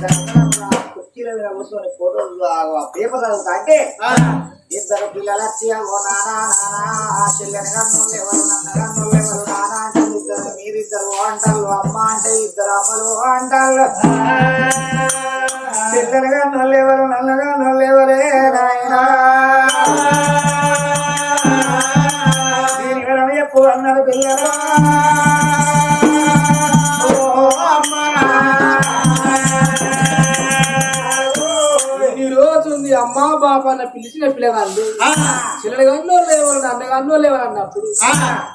కుర్చీల మీద కూర్చొని ఫోటోలు పేపర్ చదువుతా అంటే ఇద్దరు పిల్లల వచ్చి నానా నానా చెల్లెని గన్నులు ఎవరు నన్న గన్నులు ఎవరు నానా అంటే ఇద్దరు మీరిద్దరు అంటారు అమ్మ అంటే ఇద్దరు అమ్మలు అంటారు చెల్లెని గన్నులు ఎవరు నల్ల గన్నులు ఎవరే నాయనా దీని వివరణ అన్నారు పిల్లలు. అన్న పిలిచిన పిల్లగాళ్ళు. చిల్లడి గన్నో లేవరు అన్న గన్నో లేవరు అన్నప్పుడు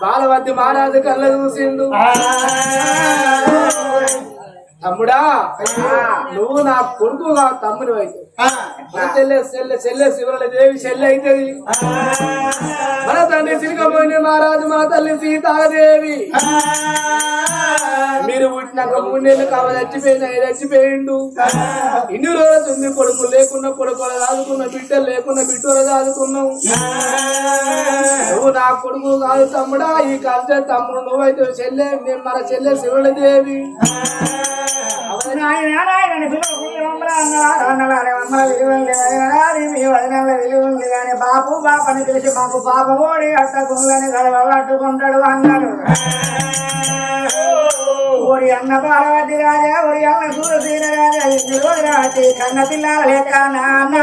బాలవద్ది మహారాజు కళ్ళ చూసిండు తమ్ముడా నువ్వు నా కొడుకు నా తమ్ముడు అయితే చెల్లె చెల్లె చెల్లె శివరుల దేవి చెల్లె మన తండ్రి సిరికపోయిన మహారాజు మన తల్లి సీతాదేవి. మీరు పుట్టినాక మూడు నెలలు కావ చచ్చిపోయింది ఆయన చచ్చిపోయిండు. ఇన్ని రోజులు ఉంది కొడుకు లేకున్న కొడుకు దాదుకున్న బిడ్డలు లేకున్న బిడ్డలు దాదుకున్నావు నువ్వు నా కొడుకు కాదు తమ్ముడా ఈ కల్చర్ తమ్ముడు నువ్వైతే చెల్లె నేను మన చెల్లె శివుల దేవి నాయన బ్రహ్మల పిలువు అమ్మల విలువలు లేవనాది మీ వదనాల విలువలు కానీ బాపు బాపని తెలిసి మాకు పాప ఓడి అట్టకుందని గడవలు అట్టుకుంటాడు అన్నాడు. ఓరి అన్న పార్వతి రాజా ఓరి అన్న సూరసీన రాజా ఇన్ని రోజు రాటి కన్న పిల్లల లెక్క నాన్న.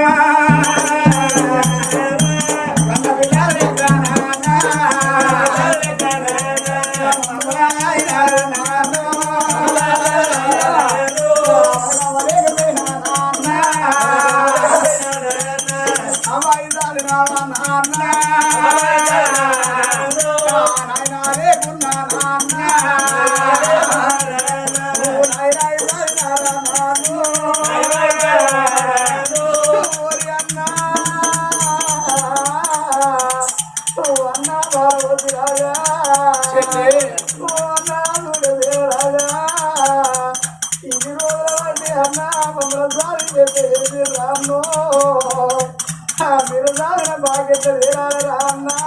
రాన్నా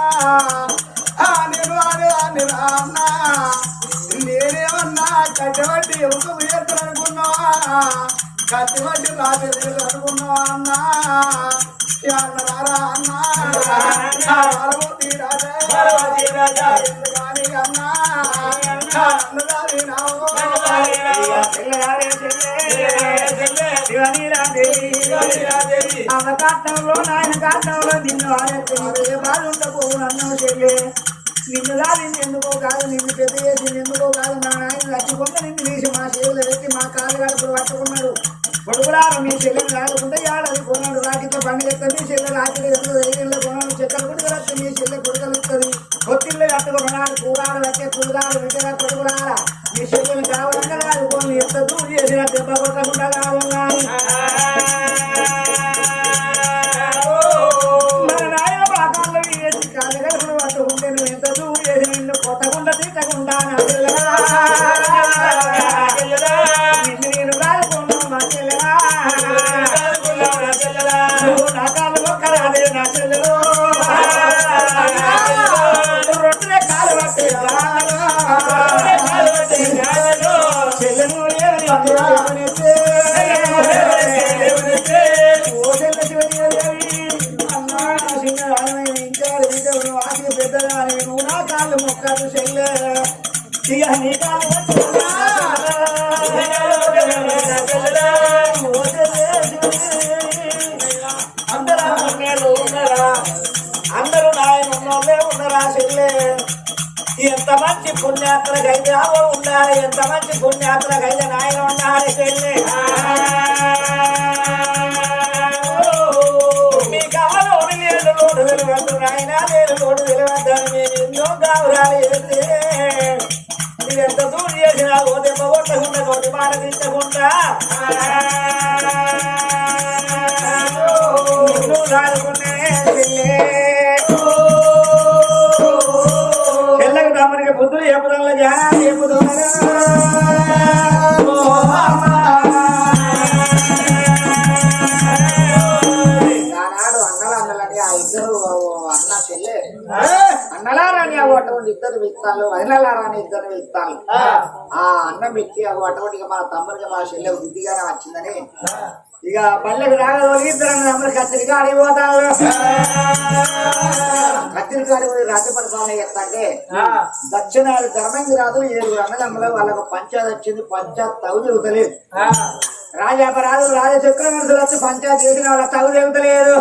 నేను ఆడే అని రాన్నా నేనేమన్నా కట్టబట్టి ఎముక ఉయర్తలు అనుకున్నావా కట్టబట్టి రాత్రి అనుకున్నావా అన్నా? అన్నరా అన్నా. పార్వతీ రాజా. ఎందుకని అన్నా? అన్నదాని నాయన కాటంలో నిన్ను ఆడేస్తున్నారు ఏ బాధ ఉండకు నన్ను నిన్ను ఎందుకో కాదు నిన్ను పెద్ద చేసి ఎందుకో కాదు నా నాయన చచ్చిపోతే నిన్ను తీసి మా చేతులు పెట్టి మా కాలు గడుపులు పట్టుకున్నాడు పొడుగులారు మీ చెల్లెలు రాకుండా ఏడాది కొన్నాడు రాకితో పండుగ మీ చెల్లె రాత్రి ఎప్పుడు వెయ్యిళ్ళు కొన్నాడు చెక్కలు కొడుకులొస్తే మీ చెల్లె కట్టుకున్నాడు కూరాడు కట్టే కూరాడు విట్టగా కొడుకులార మీ శరీరం కావాలంటే అందరూ నాయన ఉన్నోళ్ళే ఉన్నారా చెల్లె ఎంత మంచి పుణ్యాత్రకైతే ఆవు ఉండాలి ఎంత మంచి పుణ్యాత్రకైతే నాయన ఉండాలి చెల్లె మీ కావాలి నేను లోటు తెలియవద్దు నాయన నేను లోటు తెలియవద్దని నేను ఎన్నో కావురాలు కొట్టకుండా విత్తాలు వదిలారాని ఇద్దరు విత్తాలు ఆ. అన్నం పెట్టి ఒక అటువంటిగా మన తమ్ముడికి మా చెల్లె బుద్ధిగానే వచ్చిందని. ఇక పల్లెకి రాగలి ఇద్దరు తమ్ముడు కత్తిరిగా అడిగిపోతారు కత్తిరికాడి పోయి రాజ్య పరిపాలన చేస్తంటే దక్షిణాది ధర్మంగిరాజు ఏడుగురు అన్నదమ్ములు వాళ్ళకు పంచాయతీ వచ్చింది పంచాయత్ తగు రాజాపరాధులు రాజాపరాజు రాజ చక్రవర్తులు వచ్చి పంచాయతీ చేసిన వాళ్ళ తగు చెబుతలేదు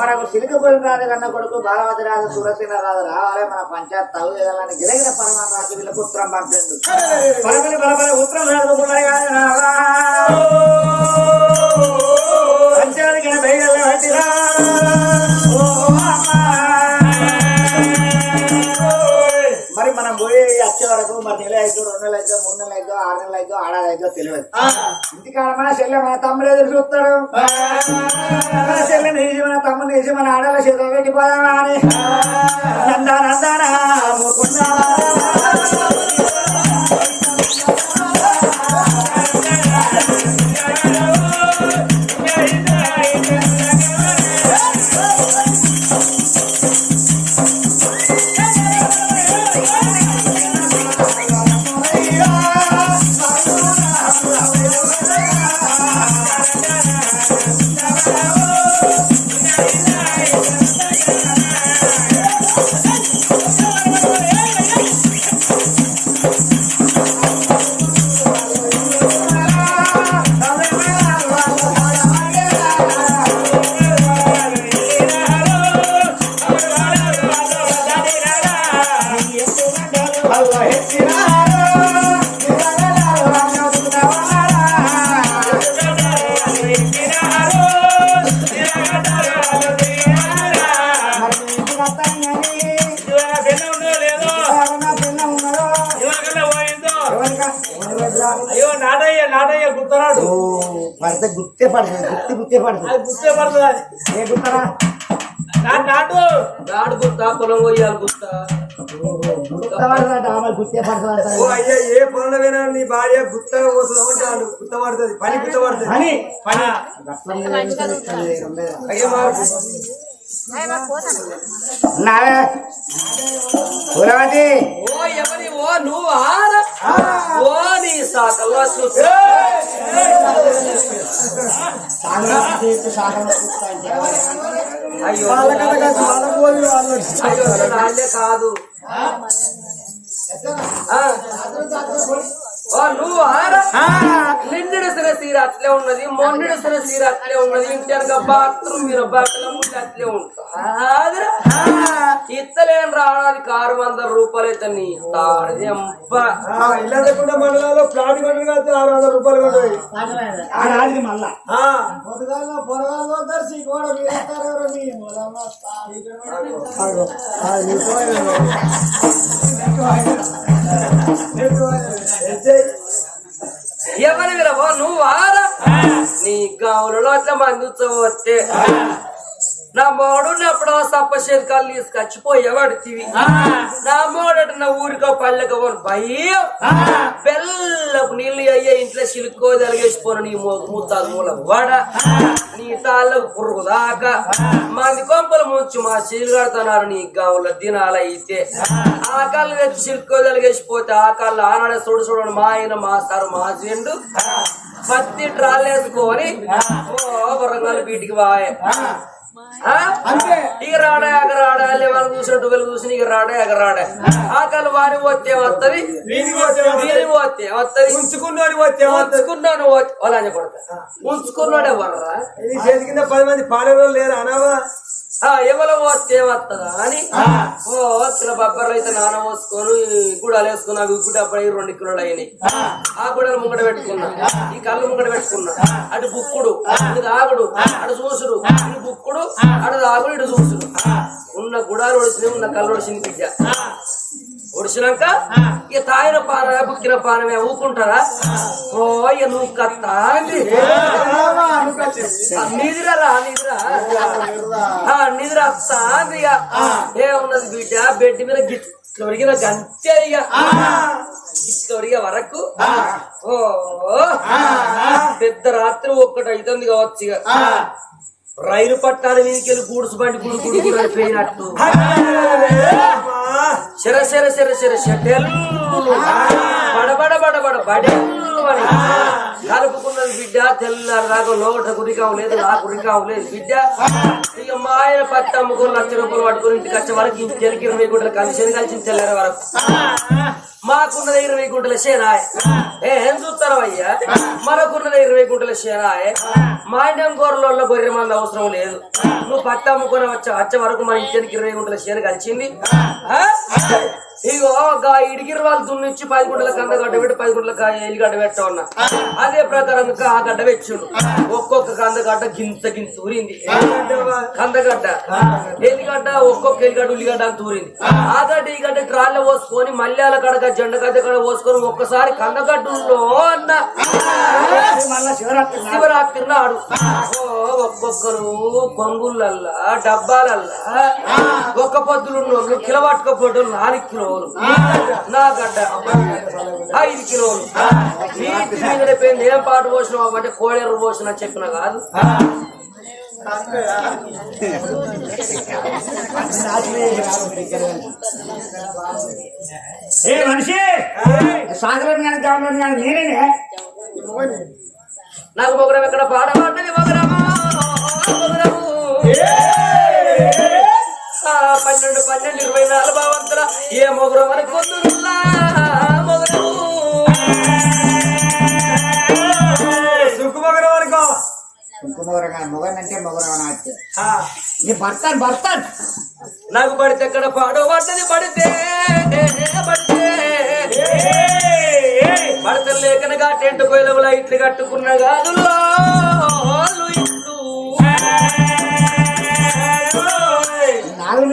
మనకు సిలికపురి రాజు కన్న కొడుకు బాలవతి రాజు సురసేన రాజు రావాలి. మన పంచాయత్ తగు చేయాలని గిరగిన పరమాత్మ రాజు వీళ్ళకు ఉత్తరం పంపిండు. పరమని బలబల ఉత్తరం రాజు మరి నెల అయితే రెండు నెలలు అయితే మూడు నెలలు అయితే ఆరు నెలలు అయితే ఆడాది అయితే తెలియదు ఇంటికాడ మన చెల్లె మన తమ్ముడు ఎదురు చూస్తాడు. మన తమ్ముడు తీసి మన ఆడాల చేత పెట్టిపోదామా అని. నందా నందానా పడుతుంది పడుతుంది. అది గుర్తే పడుతుంది అది. ఏ నాటు. గుర్తా పొలం పోయాలి పడుతుంది పడుతుంది ఓ అయ్యా ఏ పనులైనా నీ భార్య గుత్తగా పోతుంది అంటాడు గుత్త పడుతుంది పని గుత్త పడుతుంది. అని పని అయ్యా మా నావే పురవతి ఓ ఎవరి? ఓ నువ్వు? ఆర ఓ నీ సాకల్లా చూసి అయ్యో. కాదు నిండిడిసిన సీర అట్లే ఉన్నది మొండిడిసిన సీర అట్లే ఉన్నది. ఇంటి వెనక బాత్రూమ్ మీరు బట్టల ముందు అట్లే ఉంటాదిరా ఇత్తలేని రావడానికి ఆరు వందల రూపాయలు అయితే నీ తాడిది అబ్బా. ఇల్లంతకుండా మండలాల్లో ప్లాట్ మండలి కాదు ఆరు వందల రూపాయలు రాజుకి మళ్ళా. ఆ, ఎవరి విరవో నువ్వు ఆరా నీ గౌరలో అట్లా మంది వస్తే. నా మోడున్నప్పుడు సప్ప శంకాలు తీసుకొచ్చిపోయేవాడుతీవి నా మోడట నా ఊరికో పల్లెకో భయం. బెల్లపు నీళ్ళు అయ్యే ఇంట్లో సిలుకో తలిగేసిపోను నీ ముద్దాలు మూల వాడ. నీ తాళ్ళకు పురుగు దాకా. మంది కొంపలు ముంచి మా చీలు కడుతున్నారు నీ గౌల దినాలైతే. ఆ. కాళ్ళు తెచ్చి సిలుకో తలిగేసిపోతే ఆ కాళ్ళు ఆనాడే చూడు చూడండి మా ఆయన మా సారు మా చెండు పత్తి ట్రాలేసుకొని ఓ వరంగల్ బీటికి వాయే. ఆ? ఇక రాడా ఎగ రాడా వాళ్ళు చూసినట్టు వీళ్ళు చూసి ఇక రాడా ఎగ రాడా. ఆకలి వారి పోతే వస్తుంది పోతే. వీరి పోతే వస్తుంది ఉంచుకున్నాడు వచ్చే ఉంచుకున్నాను వాళ్ళు అని పడతా ఉంచుకున్నాడే వాళ్ళరా నీ చేతి కింద పది మంది పాడేవాళ్ళు లేరు? అనవా ఎవరు వస్తుందా అని? ఓ చిన్న బబ్బర్లు అయితే నాన పోసుకొని గుడాలు వేసుకున్నా గుడ్డ అప్పుడు రెండు కిలోలు అయినాయి. ఆ. గుడలు ముంగట పెట్టుకున్నా. ఈ కళ్ళు ముంగట పెట్టుకున్నా. అటు బుక్కుడు ఇటు దాగుడు అటు చూసుడు ఇటు బుక్కుడు అటు దాగుడు ఇటు చూసుడు. ఉన్న గుడాలు ఒడిచినాయి ఉన్న కళ్ళు ఒడిచింది బిడ్డ. ఒడిచినాక ఇక తాగిన పాన బుక్కిన పానమే ఊకుంటారా? ఓ ఇక నువ్వు కత్తా నిద్ర ఇక. ఏమున్నది బిడ్డ? బెడ్ మీద గిట్లు ఒరిగిన గంతే ఇక. గిట్లు ఒరిగే వరకు. ఓ. పెద్ద రాత్రి ఒక్కటి అవుతుంది కావచ్చు ఇక. రైలు పట్టాల మీదకి వెళ్ళి గూడుసు బండి గుడు గుడు గుడు అని పోయినట్టు. శర శర శర బడబడ బడబడ బడెల్లు అని. కలుపుకున్నది బిడ్డ తెల్లారి లోట గురికావు లేదు నా గురికావు లేదు బిడ్డ. ఇక మా ఆయన పత్తి అమ్ముకొని లక్ష రూపాయలు పట్టుకొని ఇంటికి వచ్చే వరకు ఇంటికి ఇరవై గుంటలు కలిసి కలిసి తెల్లారి వరకు. మాకున్నది ఇరవై గుంటల షేరాయ్. ఏ చూస్తారా అయ్యా? మనకున్నది ఇరవై గుంటల షేరాయ్. మా ఇంటి గొర్రెల గొర్రె మంది అవసరం లేదు. నువ్వు పట్ట అమ్ముకొని వచ్చే వచ్చే వరకు మన ఇంటికి ఇరవై గుంటల షేర్ కలిసింది? ఇగో ఒక ఇడిగిరి వాళ్ళు దున్నిచ్చి పది గుంటల కంద గడ్డ పెట్టి పది గుంటల కా- ఎల్లిగడ్డ పెట్టా ఉన్నా. అదే ప్రకారం ఆ గడ్డ పెచ్చుడు ఒక్కొక్క కందగడ్డ గింత గింత ఊరింది. కందగడ్డ ఎల్లిగడ్డ ఒక్కొక్క ఎల్లిగడ్డ ఉల్లిగడ్డ తూరింది ఆ గడ్డ ఈ గడ్డ ట్రాల్లో పోసుకొని మల్యాల కడగ జెండ గడ్డ కడ పోసుకొని ఒక్కసారి కందగడ్డలో అన్న. శివరాత్రి నాడు. ఒక్కొక్కరు కొంగులల్లా డబ్బాలల్లా ఒక్క పొద్దులున్నోళ్ళు కిలో పట్టుకపోవడం నాలుగు కిలోలు. నా గడ్డ ఐదు కిలోలు. నీటి మీద రేపు ఏం పాట పోసినావు అంటే కోడెరు పోసిన చెప్పిన కాదు. ఏ మనిషి? సాగరం కానీ కావాలి కానీ నేనే నాకు మొగరం ఎక్కడ పాడబడ్డది మొగరము పన్నెండు పన్నెండు ఇరవై నాలుగు వంతుల ఏ మొగరం కొందుల్లా సుఖమగరం మొగనంటే మొగరం నాకు నీ భర్త భర్త నాకు పడితే ఎక్కడ పాడబడ్డది పడితే పడితే. పడత లేకనగా టెంట్ కోయలవుల ఇట్లు కట్టుకున్న గాదుల్లో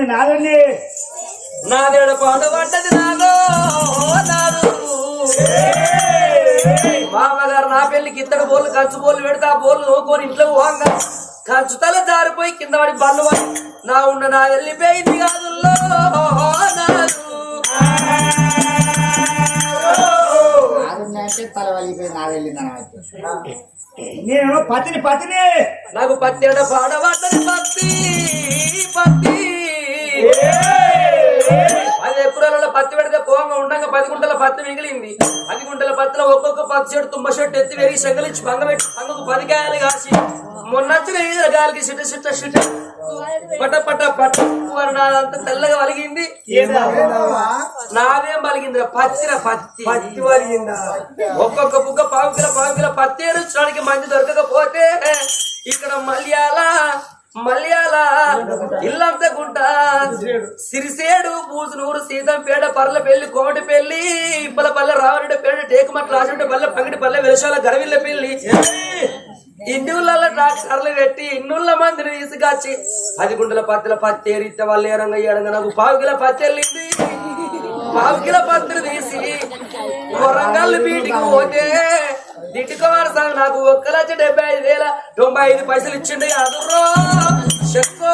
నాదుని నాదుని నాదేడ పాడబడ్డది నాదో నాదు. మామగారు నా పెళ్ళికి ఇద్దరు బోళ్ళు కంచు బోళ్ళు పెడితే ఆ బోళ్ళు నోకొని ఇంట్లో పోంగా కంచు తల జారిపోయి కింద పడి బల్లు పడి నా ఉన్న నా వెళ్ళిపోయింది అంటే తల వలిపోయి నాది వెళ్ళింది నేను పతిని పతిని. నాకు పత్తెడ పాడబడ్డది పత్తి పత్తి. పది ఎకరాలలో పత్తి పెడితే పోంగా ఉండగా పది గుంటల పత్తి మిగిలింది. పది గుంటల పత్తిలో ఒక్కొక్క పత్తి చెట్టు తుమ్మ చెట్టు ఎత్తి వేగి సెంగలిచ్చి పంగ పెట్టి పంగకు పది కాయలు కాసి మొన్నచ్చిన ఈగల గాలికి సిట సిట సిట పట పట పట నాదంతా తెల్లగా వలిగింది. నాదేం పలిగింది పత్తిన పత్తి. పత్తి వలిగిందా? ఒక్కొక్క బుగ్గ పావు కిలో పావు కిలో పత్తి దొరకకపోతే ఇక్కడ మల్యాల మల్యాల ఇల్లంతా గుంట సిరిసేడు పూసునూరు సీతంపేట పర్ల పెళ్ళి కోమటి పెళ్ళి ఇప్పల పల్లె రావరెడ్డి పేడ టేకుమట్ల రాజరెడ్డి పల్లె పగిడి పల్లె వెలసాల గరవిల్ల పెళ్ళి ఇన్నుళ్ళ ఊళ్ళల్లో ట్రాక్టర్లు పెట్టి ఇన్నుళ్ళ మందిని తీసుకొచ్చి పది గుంటల పత్తిల పత్తి ఏరితే వాళ్ళు ఏరంగా ఏడంగా నాకు పావు కిలో పత్తి వెళ్ళింది. పావు కిలో పత్తిని తీసి వరంగల్ బీటికి పోతే దిట్టుకోవాలి సార్ నాకు ఒక్క లక్ష డెబ్బై ఐదు వేల తొంభై ఐదు పైసలు ఇచ్చిండు అదుర్రో చెక్కో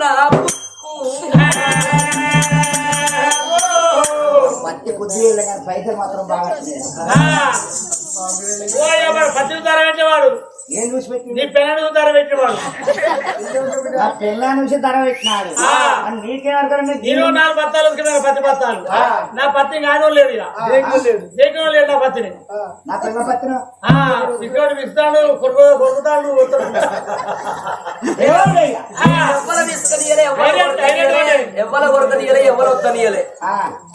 నా. పత్తి బుద్ధి పైసలు మాత్రం బాగా ధర పెట్టేవాడు ఏం చూసి పెట్టి నీ ధర పెట్టేవాడు నా పిల్ల నుంచి ధర పెట్టినాడు. అని నీకేమర్థం నేను నాలుగు బత్తాలు ఉతికినాను పత్తి బత్తాలు నా పత్తి కాదు లేదు ఇక దేకం లేదు? నా పత్తిని. నా పిల్ల పత్తిన? ఆ, ఇక్కడ విస్తాడు కొడుకు కొడుకుతాడు ఎవ్వల తీసుకనియలే ఎవ్వల కొరకనియలే ఎవ్వల కొరకనియలే ఎవరు వద్దనియలే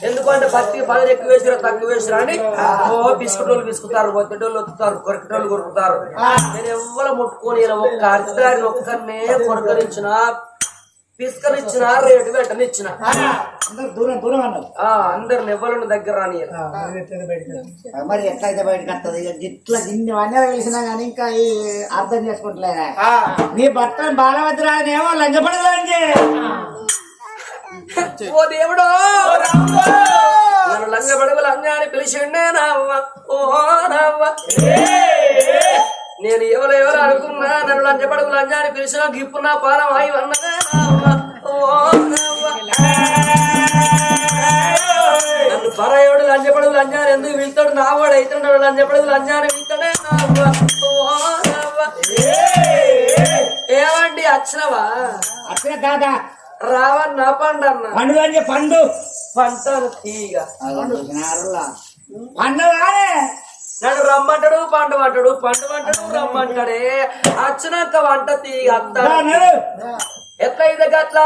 ఎందుకంటే పత్తి పది ఎక్కువ వేసిరా తక్కువ వేసిరా అని ఓ బిస్కుటోళ్ళు బిస్కుతారు ఒత్తిటోళ్ళు ఒత్తుతారు కొరకటోళ్ళు కొరుకుతారు. నేను ఎవ్వల ముట్టుకొని ఇలా ఒక్క అర్ధదారిని ఒక్కరినే కొరకనిచ్చిన పిస్కనిచ్చిన రేటు పెట్టనిచ్చిన అందరు దూరం దూరం అన్నారు. ఆ అందరిని ఎవరిని దగ్గర రానియరు మరి ఎట్లయితే బయటకు వస్తుంది ఇక గిట్ల ఇన్ని అన్నీ తెలిసినా కానీ ఇంకా అర్థం చేసుకుంటలేదా నీ భర్త బాలభద్రానేమో లంచపడదండి ఓ దేవుడో! నన్ను లంగ బడుగు లంగ అని పిలిచిండే నావ్వ. ఓ నావ్వ. నేను ఎవరు ఎవరు అనుకున్నా నన్ను లంచ లంజ అని పిలిచిన గిప్పు నా అన్నదే నావ్వ. ఓ నావ్వ. నన్ను పరాయోడు లంచ లంజ అని ఎందుకు పిలుతాడు నా వాడు అయితే నన్ను లంచ బడుగు లంజ అని పిలుతాడే నావ్వ. ఓ నావ్వ. ఏమండి వచ్చినవా అట్లే కాదా? రావన్నా పండన్న? పండు అంటే పండు. పంటను తీగ. పండు. రాలే నన్ను రమ్మంటాడు పండు అంటాడు పండు అంటాడు రమ్మంటాడే. వచ్చినాక వంట తీగ అత్తాడు ఎట్లయితే గట్ల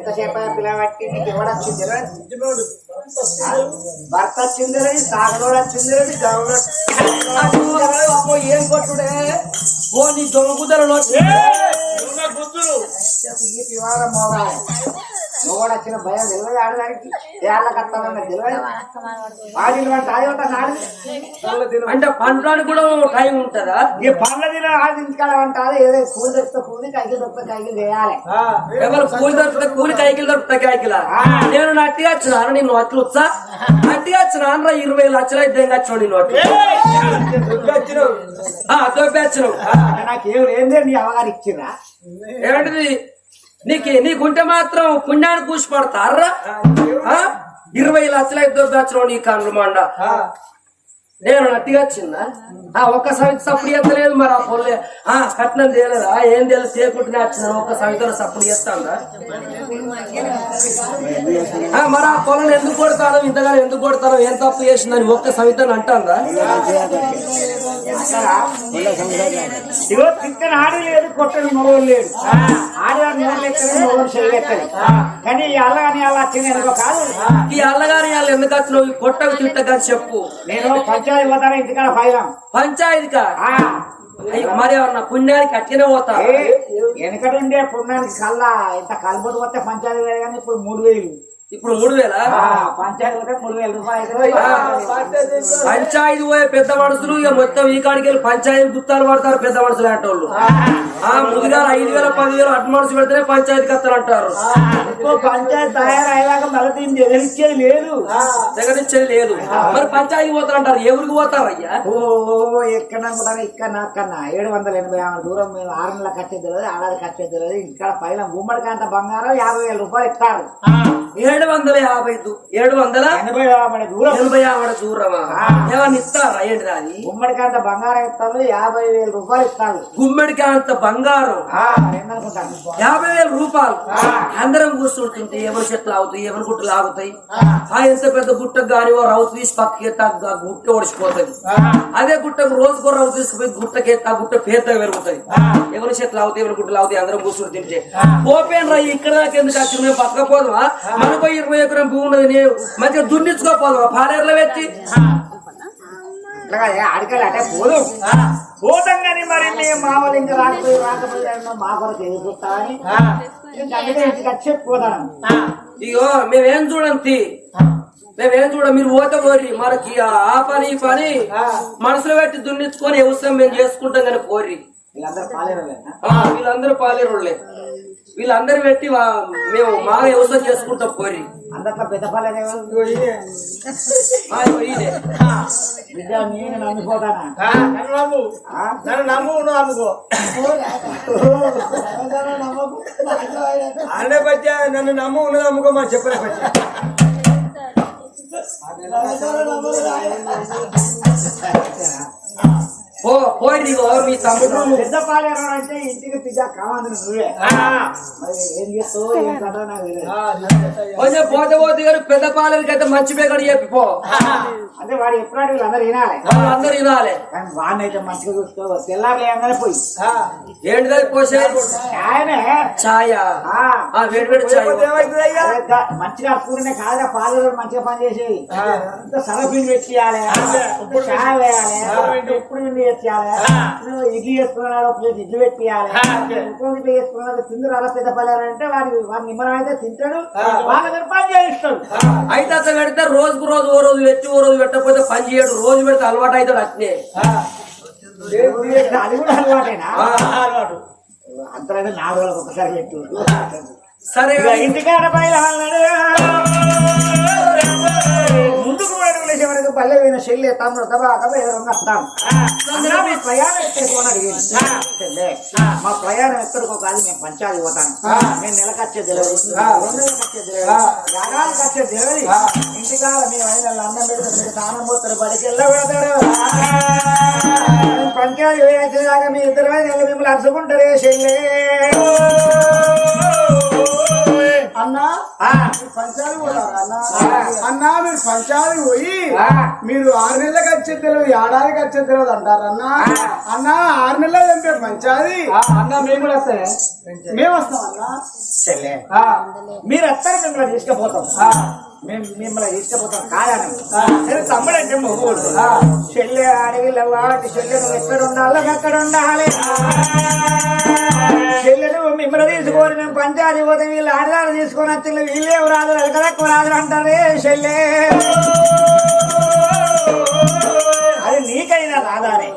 ఎంతసేపు పిల్లబట్టి నీకు ఎవడొచ్చింది భర్త వచ్చింది సాగలోడు వచ్చింది ఏం కొట్టుడే? ఓ నీ దొంగ కుదరలో మొగోడు వచ్చిన భయం తెలియదు ఆడడానికి ఏళ్ళ కట్టాలన్న తెలియదు. ఆడిన వాడు తాగి ఉంటా అంటే పంటడానికి కూడా టైం ఉంటుందా? ఈ పండ్ల దిన ఆడి ఏదో కూలి దొరికితే కూలి కైకి దొరికితే కైకి చేయాలి ఎవరు కూలి దొరుకుతా కూలి కైకిలు దొరుకుతా కైకిల నేను నట్టిగా వచ్చినాను నేను అట్లు వచ్చా? నట్టిగా వచ్చినా ఇరవై లక్షలు అయితే వచ్చినావు. నేను అట్లు దొబ్బేచ్చినావు నాకేం ఏందే నీ అవగారు ఇచ్చిరా ఏమంటది? నీకు నీకుంటే మాత్రం పుణ్యాన్ని పూసి పడతారా ఆ? ఇరవై లక్షలు అయితే దొబ్బేచ్చినావు నీ కళ్ళు మండ. నేను నట్టిగా వచ్చిందా? ఆ ఒక్క సవిత సప్పుడు ఎత్తలేదు మరి ఆ పొల్లే. ఆ కట్నం తేలేదా? ఏం తెలియదు తేకుంటూనే వచ్చిందా? ఒక్క సవితలో సప్పుడు ఎత్తాందా? మరి ఆ పొలం ఎందుకు కొడతాను ఇంతగా ఎందుకు కొడతాను ఏం తప్పు చేసిందని ఒక్క సవితను అంటాందా? ఇగో తిక్కని ఆడి లేదు కొట్టని మొగలు మొగలు చేయలేదు కానీ ఈ అల్లగాని అలా వచ్చింది కాదు. ఈ వాళ్ళు ఎందుకు వచ్చినావు కొట్టకు తిట్టగా చెప్పు. నేను పంచాయతీ పోతాను? ఇంటికాడ ఆ, అయ్యో, మరి ఏమన్నా పుణ్యానికి అట్లనే పోతా? వెనకటి ఉండే పుణ్యానికి కల్లా ఇంత కలబొట్టు పోతే పంచాయతీ వేలు కానీ ఇప్పుడు మూడు వేలు. ఇప్పుడు మూడు వేల? ఆ, పంచాయతీ పంచాయతీ పోయే పెద్ద మనుషులు ఇక మొత్తం ఈ కాడికి వెళ్ళి పంచాయతీ గుత్తాలు పడతారు పెద్ద మనుషులు అంటోళ్ళు ఆ ముందుగా ఐదు వేల పది వేలు అటు మనుషులు పెడితేనే పంచాయతీకి వస్తారు అంటారు. పంచాయతీ తయారయ్యాక మళ్ళీ ఎదిరించేది లేదు. దగ్గరించేది లేదు. మరి పంచాయతీ పోతారు అంటారు. ఎవరికి పోతారు అయ్యా ఓ ఎక్కడ అనుకుంటాను ఇక్కడ నాకన్నా ఏడు వందల ఎనభై ఆమె దూరం మేము ఆరు నెలల కట్టేది తెలియదు ఏడాది కట్టేది తెలియదు ఇక్కడ పైన గుమ్మడికాంత బంగారం యాభై వేల రూపాయలు ఇస్తారు. ఏడు వందల యాభై ఏడు వందల ఎనభై ఎనభై ఆవిడ దూరమా? ఏమన్నా ఇస్తారా ఏంటి అది గుమ్మడికాంత బంగారం ఇస్తారు యాభై వేల రూపాయలు ఇస్తారు గుమ్మెడికి అంత బంగారం యాభై వేల రూపాయలు? అందరం కూర్చుంటుంటే ఎవరి చెట్లు ఆగుతాయి ఎవరి గుట్టలు ఆగుతాయి? ఆ. ఎంత పెద్ద గుట్టకు గాని ఓ రౌతు తీసి పక్కకి గుట్ట ఒడిచిపోతుంది అదే గుట్టకు రోజుకో రౌతు తీసుకుపోయి గుట్టకి ఆ గుట్ట పేరుతో పెరుగుతుంది ఎవరి చెట్లు ఆగుతాయి ఎవరి గుట్టలు ఆగుతాయి అందరం కూర్చుని తింటే పోపేన్ రా ఇక్కడ దాకా ఎందుకు వచ్చి మేము పక్కకపోదామా మనకు ఇరవై ఎకరం భూమి ఉన్నది నేను మంచిగా దున్నించుకోపోదామా పాలేర్లో అడగాలి అంటే పోదు. పోతాం కానీ మరి మేము మా వాళ్ళు ఇంకా రాకపోయి మా కొరకు ఎదురు చూస్తామని వచ్చి ఇగో మేమేం చూడంతి? మేమేం చూడ మీరు పోరి మనకి ఆ పని ఈ పని మనసులో పెట్టి దున్నించుకొని వ్యవసాయం మేము చేసుకుంటాం కానీ పోరి. వీళ్ళందరూ పాలేరు ఆ, వీళ్ళందరూ పాలేరులే వీళ్ళందరూ పెట్టి మేము బాగా వ్యవసాయం చేసుకుంటాం పోరి. అందరిలో పెద్ద నమ్మిపోతానా? ఆ, నన్ను నమ్ము. నన్ను నమ్ము నువ్వు నమ్ముకో. ఆడనే పచ్చా నన్ను నమ్ము పో పోయి ఇగో మీ తమ్ముడు. పెద్ద పాలేరు అంటే ఇంటికి పిజ్జా కావాలి నువ్వే. ఏం చేస్తావు? ఏం. కొంచెం పోతే పోతే కానీ పెద్ద పాలకి అయితే మంచి పేకడి పో. అంటే వాడు ఎప్పుడంటే వీళ్ళందరూ వినాలి. అందరు వినాలి. కానీ వాడిని అయితే మంచిగా చూసుకో తెల్లారు లేగానే పోయి. ఏంటిది పోసే ఛాయ వేడి వేడి ఛాయ్ గా- మంచిగా కూడిన కాదుగా పాలు మంచిగా పని చేసి సరపిండి పెట్టియాలి చాయ్ వేయాలి? ఇప్పుడు నువ్వు ఇడ్లీ చేసుకున్నాడు ఒక ప్లేట్ ఇడ్లీ పెట్టియాలి. ఇంకో ఇడ్లీ చేసుకున్నాడు తిందు రాలా పెద్ద పల్లెలు అంటే వాడి వాడి నిమ్మలం అయితే తింటాడు వాళ్ళ దగ్గర పని చేయిస్తాడు. అయితే అట్లా పెడితే రోజుకు రోజు ఓ రోజు పెట్టి ఓ రోజు పెట్టకపోతే పని చేయడు. రోజు పెడితే అలవాటు అవుతాడు అట్నే. అది కూడా అలవాటేనా? అలవాటు. అంతలోనే నాలుగు ఒకసారి పెట్టు సరే ఇంటికాడ పైన అడుగు లేచే వరకు పల్లె పోయిన చెల్లి తమ్ముడు దబా ఎదురుగా అందులో మీ ప్రయాణం ఎక్కడికి అడిగింది చెల్లె, మా ప్రయాణం ఎక్కడికో కాదు నేను పంచాలి పోతాను నేను నెలకొచ్చే తెలియదు రెండు నెలలకు వచ్చే తెలియదు ఇంటికాడ మేము అయిన అన్నం పెడితే మీరు తానం పోతారు బడికి వెళ్ళబడతారు పంచాలి మీ ఇద్దరు మిమ్మల్ని అరుచుకుంటారే చెల్లె. అన్నా? పంచాలి అన్నా. మీరు పంచాలి పోయి. మీరు ఆరు నెలలకు వచ్చే తెలియదు ఏడాదికి వచ్చే తెలియదు అంటారు అన్నా. అన్నా ఆరు నెలలు చంపే పంచాలి. అన్న మేము కూడా వస్తాయి మేము వస్తాం అన్నా. చెల్లె మీరు వస్తారు మిమ్మల్ని తీసుకుపోతాం. మేము మిమ్మల్ని తీసుకుపోతాం. కాదని. తమ్ముడు అంటే మొగ్గుడు చెల్లె అడవిలో వాటి చెల్లె నువ్వు ఎక్కడ ఉండాలో. అక్కడ ఉండాలి పంచాయతీ పోతే వీళ్ళు ఆడదాలు తీసుకొని వచ్చి వీళ్ళే రాదు ఎక్కడెక్కువ రాదు అంటారే? చెల్లె? అది నీకైనా నాదానే.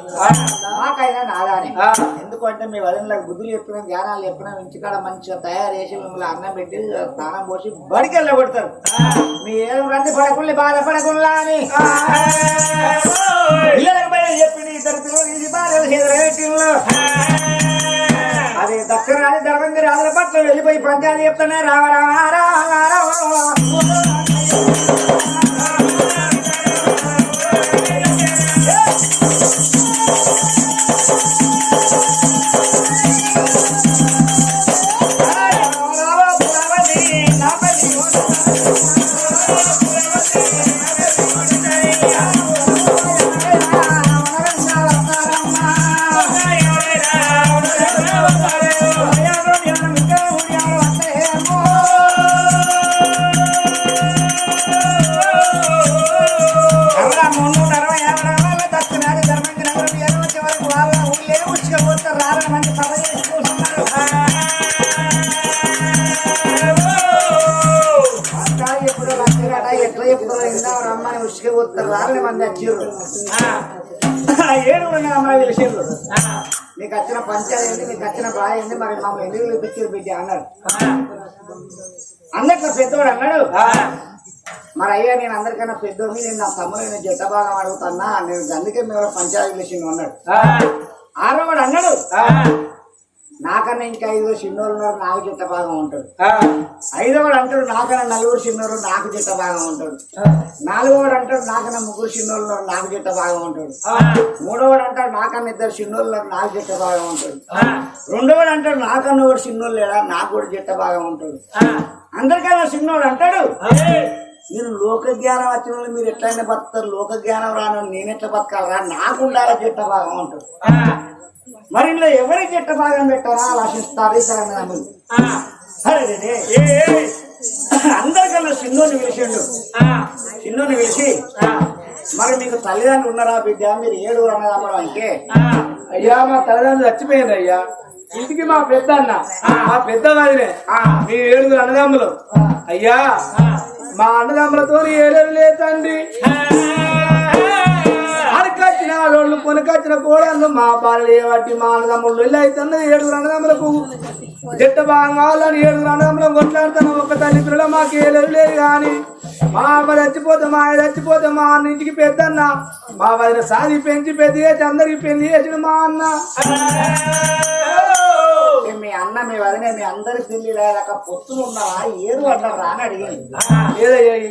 మాకైనా నాదానే. ఎందుకంటే మీ వదినలకు బుద్ధులు చెప్పినాం జ్ఞానాలు చెప్పినాం ఇంటికాడ మంచిగా తయారు చేసి మిమ్మల్ని అన్నం పెట్టి స్నానం పోసి బడికి వెళ్ళగొడతారు. మీ ఏం రంది పడకుండా బాధపడకుండా అని. పిల్లలకు చెప్పింది ఇద్దరు పిల్లలు బాధలు చేతులు అది దక్కరాని ధర్మంగా రాజుల పట్ల వెళ్ళిపోయి పంచాలు చెప్తున్నా. రావ రావ రావ రావ. బిడ్డ అన్నాడు అందరిలో పెద్దవాడు అన్నాడు. మరి అయ్యా నేను అందరికన్నా పెద్దోడిని నేను నా తమ్ముడు నేను జట్ట భాగం అడుగుతున్నా నేను అందుకే మేము పంచాయతీ పిలిచిండు అన్నాడు. ఆరోవాడు అన్నాడు. నాకన్నా ఇంకా ఐదుగురు చిన్నోళ్ళు ఉన్నారు నాకు జట్ట భాగం ఉంటాడు. ఐదోవాడు అంటాడు నాకన్నా నలుగురు చిన్నోరు నాకు జట్ట భాగం ఉంటాడు. నాలుగోవాడు అంటాడు నాకన్నా ముగ్గురు చిన్నోళ్ళు ఉన్నారు నాకు జట్ట భాగం ఉంటాడు. మూడోవాడు అంటాడు నాకన్నా ఇద్దరు చిన్నోళ్ళు నాకు జట్ట భాగం ఉంటాడు. రెండోవాడు అంటాడు నాకన్నా ఒకటి చిన్నోళ్ళు లేడా నాకు కూడా జట్ట భాగం ఉంటాడు. అందరికన్నా చిన్నోడు అంటాడు. మీరు లోక జ్ఞానం వచ్చిన వాళ్ళు మీరు ఎట్లయినా బతుకుతారు. లోక జ్ఞానం రాను నేను ఎట్లా బతకాలరా నాకు ఉండాలి జట్ట భాగం అంటాడు మరి ఇందులో ఎవరి జట్ట భాగం పెట్టారా ఆలోచిస్తారు ఇతర సరే అందరికన్నా చిన్నోని పిలిచిండు. చిన్నోని పిలిచి మరి మీకు తల్లిదండ్రులు ఉన్నారా బిడ్డ? మీరు ఏడు అన్నదమ్మడం అంటే అయ్యా మా తల్లిదండ్రులు చచ్చిపోయింది అయ్యా. ఇంటికి మా పెద్ద అన్న మా పెద్ద వదిలే మీ ఏడుగురు అన్నదమ్ములు. అయ్యా మా అన్నదమ్ములతో ఏడేవి లేదండి అడకొచ్చిన ఆడోళ్ళు పొనకొచ్చిన కోడళ్ళు మా బాలు ఏవట్టి మా అన్నదమ్ముళ్ళు ఇల్లు అవుతున్నది ఏడుగురు అన్నదమ్ములకు జట్ట బాగా కావాలని ఏడుగురు అన్నదమ్ములు కొట్లాడుతున్నాం. ఒక తల్లి పిల్లలు మాకు ఏ లేదు కానీ మా అమ్మ చచ్చిపోతే మా ఆయన చచ్చిపోతే మా అన్న ఇంటికి పెద్దన్న మా వదిన సాది పెంచి పెద్ద చేసి అందరికి పెళ్ళి చేసిన మా అన్న. మీ అన్న మీ వదిన మీ అందరి పెళ్ళి లేక పొత్తులు ఉన్నావా ఏరు అట్లా రాని అడిగింది ఏదయ్యాయి